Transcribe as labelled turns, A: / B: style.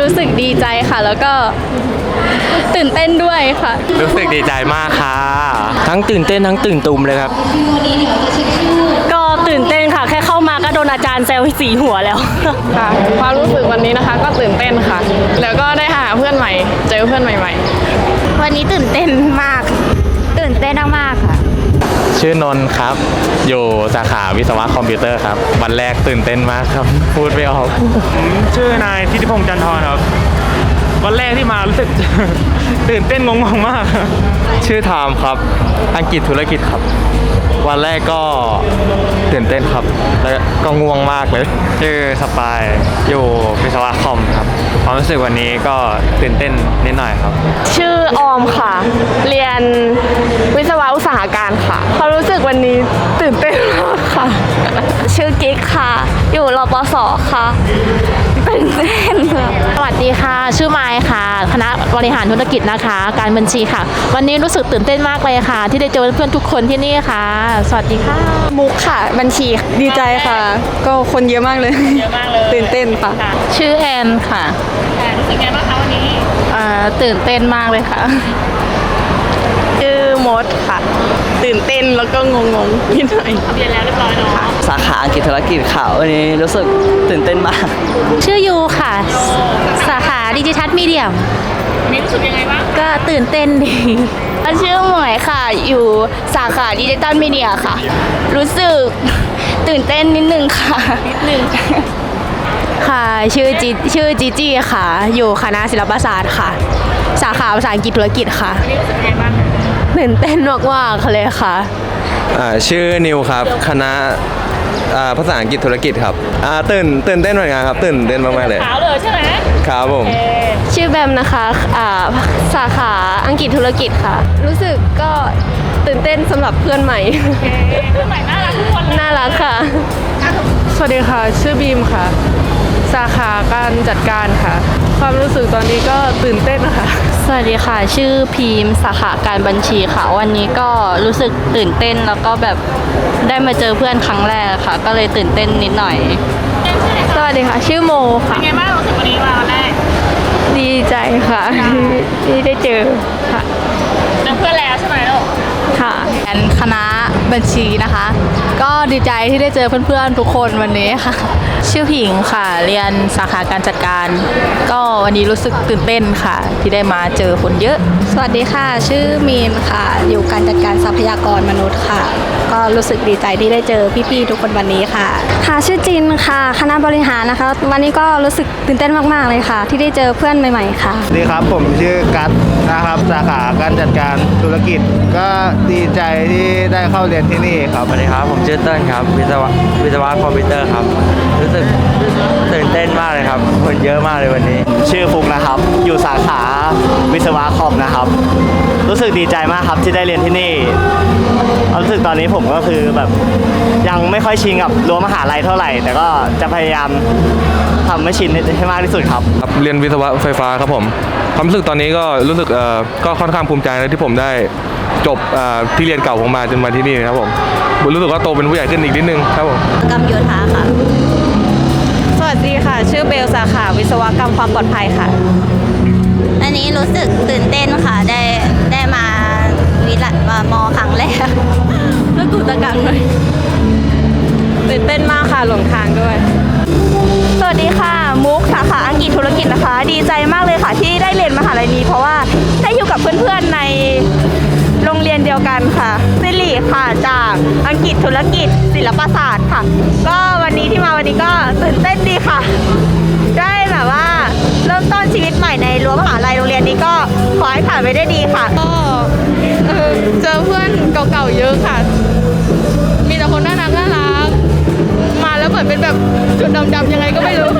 A: รู้สึกดีใจค่ะ แล้วก็ตื่นเต้นด้วยค่ะ
B: รู้สึกดีใจมากค่ะ ทั้งตื่นเต้นทั้งตื่นตุมเลยครับ
C: ก็ตื่นเต้นค่ะ แค่เข้ามาก็โดนอาจารย์แซวสีหัวแล้ว
D: ค่ะความรู้สึกวันนี้นะคะก็ตื่นเต้นค่ะ แล้วก็ได้หาเพื่อนใหม่ เจอเพื่อนใหม่
A: วันนี้ตื่นเต้นมาก ตื่นเต้นมากๆค่ะ
B: ชื่อนนท์ครับ อยู่สาขาวิศวะคอมพิวเตอร์ครับ วันแรกตื่นเต้นมากครับ พูดไม่ออก
E: ชื่อนายทิติพงษ์จันทร์ครับ วันแรกที่มารู้สึก ตื่นเต้นงงๆมาก
B: ชื่อไทม์ครับ อังกฤษธุรกิจครับ วันแรกก็ตื่นเต้นครับ แล้วก็ง่วงมากเลยชื่อสปายอยู่วิศวะคอมครับความรู้สึกวันนี้ก็ตื่นเต้นนิดหน่อยครับ
D: ชื่อออมค่ะ เรียนวิศวะอุตสาหการค่ะความรู้สึกวันนี้ตื่นเต้นมากค่ะ
A: ชื่อกิ๊กค่ะ อยู่รปศค่ะตื่นเต้นค่ะ
C: สวัสดีค่ะ ชื่อไมค์ค่ะ คณะบริหารธุรกิจนะคะ การบัญชีค่ะ วันนี้รู้สึกตื่นเต้นมากเลยค่ะ ที่ได้เจอเพื่อนทุกคนที่นี่ค่ะ สวัสดีค่ะ
D: มุกค่ะ บัญชีดีใจค่ะ ก็คนเยอะมากเลย
C: เยอะมากเลย
D: ตื่นเต้นค่ะ
A: ชื่อแอนค่ะ
C: รู้สึกไงบ้างคะวันนี้
A: อ่าตื่นเต้นมากเลยค่ะ
D: ชื่อมดค่ะ ตื่นเต้นแล้วก็งงๆนิดหน่อย
C: เรียนแล้วเรียบร้อยเนาะ
F: สาขาอังกฤษธุรกิจค่ะวันนี้รู้สึกตื่นเต้นมาก
A: ชื่อยูค่ะ สาขาดิจิทัลมีเดียม
C: มีรู้สึกยังไงบ้าง
A: ก็ตื่นเต้นดีชื่อหมวยค่ะ อยู่สาขาดิจิตอลมีเดียค่ะ รู้สึกตื่นเต้นนิดนึงค่ะ นิดนึง ค่ะชื่อจิชื่อจีจี้ค่ะ อยู่คณะศิลปศาสตร์ค่ะ สาขาภาษาอังกฤษธุรกิจค่ะ
C: รู้สึกยังไงบ้าง
A: ตื่นเต้นมากๆเลยค่ะ
B: อ่าชื่อนิวครับคณะอ่าภาษาอังกฤษธุรกิจครับอ่าตื่นตื่นเต้นเหมือนกันครับ ตื่นเต้นมากๆเลย
C: ขาวเลยใช่ไหม
B: ครับผม
A: ชื่อแบมนะคะอ่าสาขาอังกฤษธุรกิจค่ะ รู้สึกก็ตื่นเต้นสำหรับเพื่อนใหม่
C: เพื่อนใหม่น่ารักทุกคนเลย
A: น่ารักค่ะ
D: สวัสดีค่ะ ชื่อบีมค่ะ สาขาการจัดการค่ะ ความรู้สึกตอนนี้ก็ตื่นเต้นค่ะ
A: สวัสดีค่ะ ชื่อพีมสาขาการบัญชีค่ะ วันนี้ก็รู้สึกตื่นเต้นแล้วก็แบบได้มาเจอเพื่อนครั้งแรกค่ะ ก็เลยตื่นเต้นนิดหน่อย สวัสดีค่ะ ชื่อโมค่ะ
C: เป็นไงบ้างรู้สึกวันนี้มาวันแรก
A: ดีใจค่ะที่ได้เจอค่ะ
C: เจอเพื่อนแล้วใช่ไหมลูก
A: ค่ะแอนคณะบัญชีนะคะ ก็ดีใจที่ได้เจอเพื่อนๆทุกคนวันนี้ค่ะ ชื่อผิงค่ะ เรียนสาขาการจัดการ ก็วันนี้รู้สึกตื่นเต้นค่ะ ที่ได้มาเจอคนเยอะ สวัสดีค่ะ ชื่อมีนค่ะ อยู่การจัดการทรัพยากรมนุษย์ค่ะ ก็รู้สึกดีใจที่ได้เจอพี่ๆทุกคนวันนี้ค่ะ
G: ค่ะชื่อจินค่ะ คณะบริหารนะคะ วันนี้ก็รู้สึกตื่นเต้นมากๆเลยค่ะ ที่ได้เจอเพื่อนใหม่ๆค่ะ
H: สวัสดีครับผมชื่อกัตนะครับสาขาการจัดการธุรกิจ ก็ดีใจที่ได้เข้าเรียนที่นี่ครับ
B: สวัสดีครับผมชื่อเติ้ลครับวิศวะวิศวะคอมพิวเตอร์ครับรู้สึกตื่นเต้นมากเลยครับ คนเยอะมากเลยวันนี้
H: ชื่อฟุกนะครับ อยู่สาขาวิศวะคอมนะครับ รู้สึกดีใจมากครับที่ได้เรียนที่นี่ความรู้สึกตอนนี้ผมก็คือแบบยังไม่ค่อยชินกับรั้วมหาลัยเท่าไหร่ แต่ก็จะพยายามทำให้ชินให้มากที่สุดครับ
I: ครับเรียนวิศวะไฟฟ้าครับผม ความรู้สึกตอนนี้ก็รู้สึกเอ่อก็ค่อนข้างภูมิใจนะที่ผมได้จบเอ่อที่เรียนเก่าผมมาจนมาที่นี่นะครับผมรู้สึกว่าโตเป็นผู้ใหญ่ขึ้นอีกนิดนึงครับผม
A: กรรมโยธาค่ะ
D: สวัสดี ค่ะ ชื่อเบลสาขาวิศวกรรมความปลอดภัยค่ะ
A: อันนี้รู้สึกตื่นเต้นค่ะ ได้ได้มาวิลัมามอครั้งแรกเพื่อกูตกรรมหน่อย
D: ตื่นเต้นมากค่ะหลงทางด้วย
G: สวัสดีค่ะ มุกสาขาอังกฤษธุรกิจนะคะ ดีใจมากเลยค่ะที่ได้เรียนมหาลัยนี้ เพราะว่าได้อยู่กับเพื่อนๆใน โรงเรียนเดียวกันค่ะสิริค่ะจากอังกฤษธุรกิจศิลปศาสตร์ค่ะ ก็วันนี้ที่มาวันนี้ก็ตื่นเต้นดีค่ะ ได้แบบว่าเริ่มต้นชีวิตใหม่ในรั้วมหาลัยโรงเรียนนี้ก็ขอให้ผ่านไปได้ดีค่ะ
D: ก็เออเจอเพื่อนเก่าๆเยอะค่ะ มีแต่คนน่ารักน่ารักมาแล้วเหมือนเป็นแบบจุดดำๆยังไงก็ไม่รู้